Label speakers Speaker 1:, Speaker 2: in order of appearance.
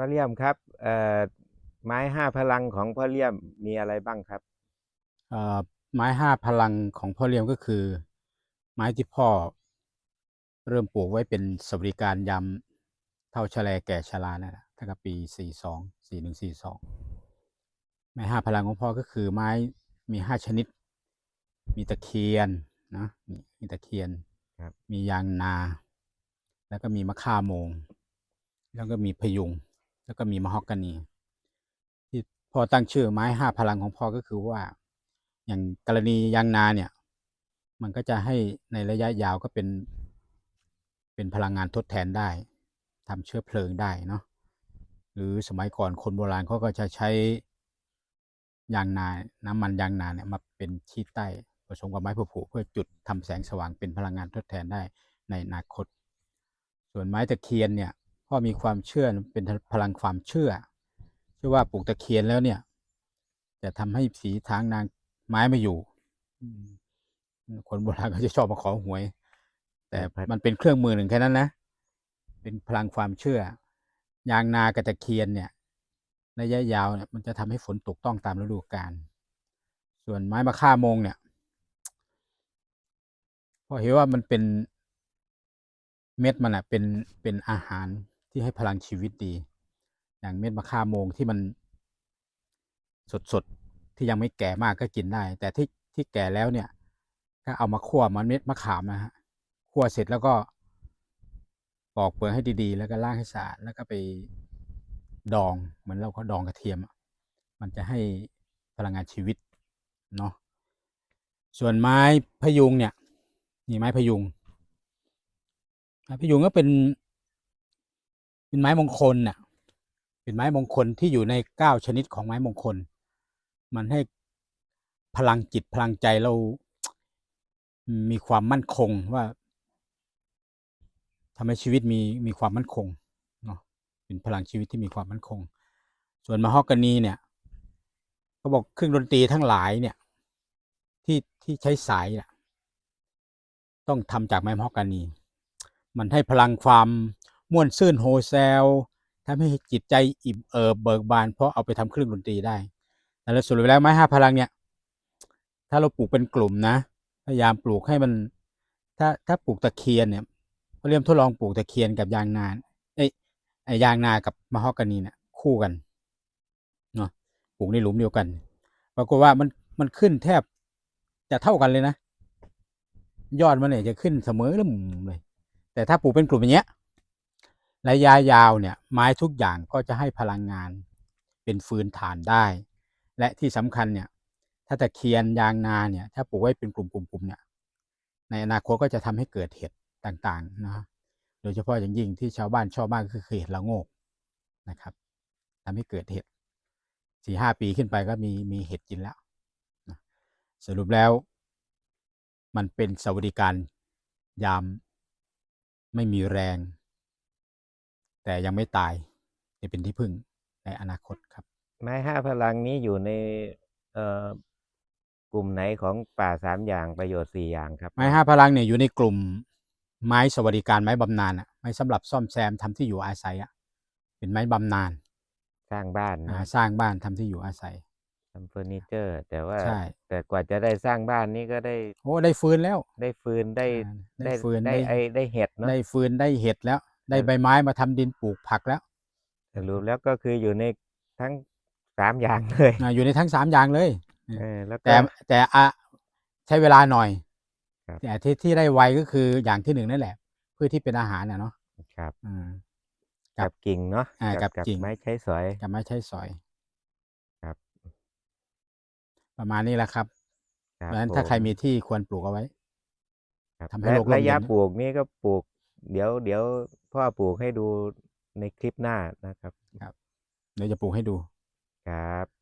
Speaker 1: พ่อเลี่ยมครับเอ่อไม้ห้าพลังของพ่อเลี่ยมมีอะไรบ้างครับ
Speaker 2: เอ่อไม้ห้าพลังของพ่อเลี้ยงก็คือ ไม้ที่พ่อ เริ่มปลูกไว้เป็นสวัสดิการยามเท่าชะแลแก่ชรานั่นแหละตั้งแต่ปีสี่สองสี่หนึ่งสี่สองไม้ห้าพลังของพ่อก็คือไม้มีห้าชนิด มีตะเคียนนะมีมีตะเคียน
Speaker 1: ครับ
Speaker 2: มียางนา แล้วก็มีมะข่าโมง แล้วก็มีพยุง แล้วก็มีมะฮอกกานีที่พ่อตั้งชื่อไม้ห้าพลังของพ่อก็คือว่า อย่างกรณียางนาเนี่ย มันก็จะให้ในระยะยาวก็เป็น เป็นพลังงานทดแทนได้ทำเชื้อเพลิงได้เนาะหรือสมัยก่อนคนโบราณเขาก็จะใช้ยางนา น้ำมันยางนาเนี่ยมาเป็นขี้ใต้ผสมกับไม้ผุเพื่อจุดทำแสงสว่างเป็นพลังงานทดแทนได้ในอนาคต ส่วนไม้ตะเคียนเนี่ย พ่อมีความเชื่อเป็นพลังความเชื่อ เชื่อว่าปลูกตะเคียนแล้วเนี่ย จะทำให้สีทางนางไม้ไม่อยู่คนโบราณก็จะชอบมาขอหวย แต่มันเป็นเครื่องมือหนึ่งแค่นั้นนะเป็นพลังความเชื่อยางนากับตะเคียนเนี่ยระยะยาวเนี่ยมันจะทำให้ฝนตกต้องตามฤดูกาลส่วนไม้มะค่ามงเนี่ยพอเห็นว่ามันเป็นเม็ดมันอะเป็นเป็นอาหาร ที่ให้พลังชีวิตดี อย่างเม็ดมะค่าโมงที่มันสดๆที่ยังไม่แก่มากก็กินได้ แต่ที่ที่แก่แล้วเนี่ย ก็เอามาคั่วมันเม็ดมะขามนะฮะคั่วเสร็จแล้วก็ปอกเปลือกให้ดีๆ แล้วก็ล้างให้สะอาดแล้วก็ไปดองเหมือนเราก็ดองกระเทียมอะมันจะให้พลังงานชีวิตเนาะส่วนไม้พยุงเนี่ยนี่ไม้พยุงไม้พยุงก็เป็น เป็นไม้มงคลน่ะ เป็นไม้มงคลที่อยู่ในเก้าชนิดของไม้มงคล มันให้พลังจิตพลังใจเรา มีความมั่นคงว่าทำให้ชีวิตมีมีความมั่นคงเนาะเป็นพลังชีวิตที่มีความมั่นคง ส่วนมะฮอกกานีเนี่ยเขาบอกเครื่องดนตรีทั้งหลายเนี่ย ที่ที่ใช้สายน่ะต้องทำจากไม้มะฮอกกานี มันให้พลังความ ม่วนซื่นโฮเซลทำให้จิตใจอิ่มเอิบเบิกบาน เพราะเอาไปทำเครื่องดนตรีได้ แต่ละสรุปแล้วไม้ห้าพลังเนี่ย ถ้าเราปลูกเป็นกลุ่มนะ พยายามปลูกให้มัน ถ้าถ้าปลูกตะเคียนเนี่ยเขาเรียกทดลองปลูกตะเคียนกับยางนาเอ้ยไอ้ยางนากับมะฮอกกานีเนี่ยคู่กันเนาะปลูกในหลุมเดียวกันปรากฏว่ามันมันขึ้นแทบจะเท่ากันเลยนะ ยอดมันเนี่ยจะขึ้นเสมอเริ่มเลย แต่ถ้าปลูกเป็นกลุ่มอย่างเงี้ย ระยะยาวเนี่ยไม้ทุกอย่างก็จะให้พลังงานเป็นฟืนถ่านได้ และที่สำคัญเนี่ยถ้าตะเคียนยางนาเนี่ยถ้าปลูกไว้เป็นกลุ่มๆๆเนี่ยในอนาคตก็จะทำให้เกิดเห็ดต่างๆนะโดยเฉพาะอย่างยิ่งที่ชาวบ้านชอบมากก็คือเห็ดละโงกนะครับทำให้เกิดเห็ดสี่ห้าปีขึ้นไปก็มีมีเห็ดกินแล้วนะสรุปแล้ว มันเป็นสวัสดิการยามไม่มีแรง แต่ยังไม่ตายจะเป็นที่พึ่งในอนาคตครับ
Speaker 1: ไม้ห้าพลังนี้อยู่ในเอ่อกลุ่มไหนของป่าสามอย่างประโยชน์สี่อย่างครับ
Speaker 2: ไม้ห้าพลังเนี่ยอยู่ในกลุ่มไม้สวัสดิการไม้บำนาญอะไม้สำหรับซ่อมแซมทำที่อยู่อาศัยอะเป็นไม้บำนาญ
Speaker 1: สร้างบ้าน
Speaker 2: อ่า
Speaker 1: นะ
Speaker 2: สร้างบ้านทำที่อยู่อาศัย
Speaker 1: ทำเฟอร์นิเจอร์ แต่ว่า
Speaker 2: ใช่
Speaker 1: แต่กว่าจะได้สร้างบ้านนี้ก็ได้
Speaker 2: โอ้ได้ฟืนแล้ว
Speaker 1: ได้ฟืนได้
Speaker 2: อ่าได้ฟืน
Speaker 1: ได้
Speaker 2: ได้
Speaker 1: ไอได้เห็ดเนาะ
Speaker 2: ได้ฟืนได้เห็ดแล้ว ได้ใบไม้มาทำดินปลูกผักแล้ว
Speaker 1: สรุปแล้วก็คืออยู่ในทั้งสามอย่างเลย
Speaker 2: อ่าอยู่ในทั้งสามอย่างเลย
Speaker 1: เออแล้วก็
Speaker 2: แต่แต่อะใช้เวลาหน่อย
Speaker 1: ครับ
Speaker 2: แต่ที่ที่ได้ไวก็คืออย่างที่หนึ่งนั่นแหละเพื่อที่เป็นอาหารนะเนาะ
Speaker 1: ครับ
Speaker 2: อืมค
Speaker 1: กั
Speaker 2: รั
Speaker 1: บบกิ่งเนาะ
Speaker 2: อ่ากับกิ่ง
Speaker 1: ไม้ใช้สอย
Speaker 2: กับไม้ใช้สอย
Speaker 1: ครับ
Speaker 2: ประมาณนี้แหละครับ
Speaker 1: ค
Speaker 2: เพ
Speaker 1: รับ
Speaker 2: ราะฉะนั้นถ้า
Speaker 1: ผม
Speaker 2: ใครมีที่ควรปลูกเอาไว้
Speaker 1: ครับ
Speaker 2: ทำให้
Speaker 1: และ
Speaker 2: โลกร่ม
Speaker 1: ระยะ
Speaker 2: เย็นนะ
Speaker 1: ปลูกนี่ก็ปลูก เดี๋ยวเดี๋ยว พ่อปลูกให้ดูในคลิปหน้านะครับ
Speaker 2: เดี๋ยวจะปลูกให้ดู
Speaker 1: ครับ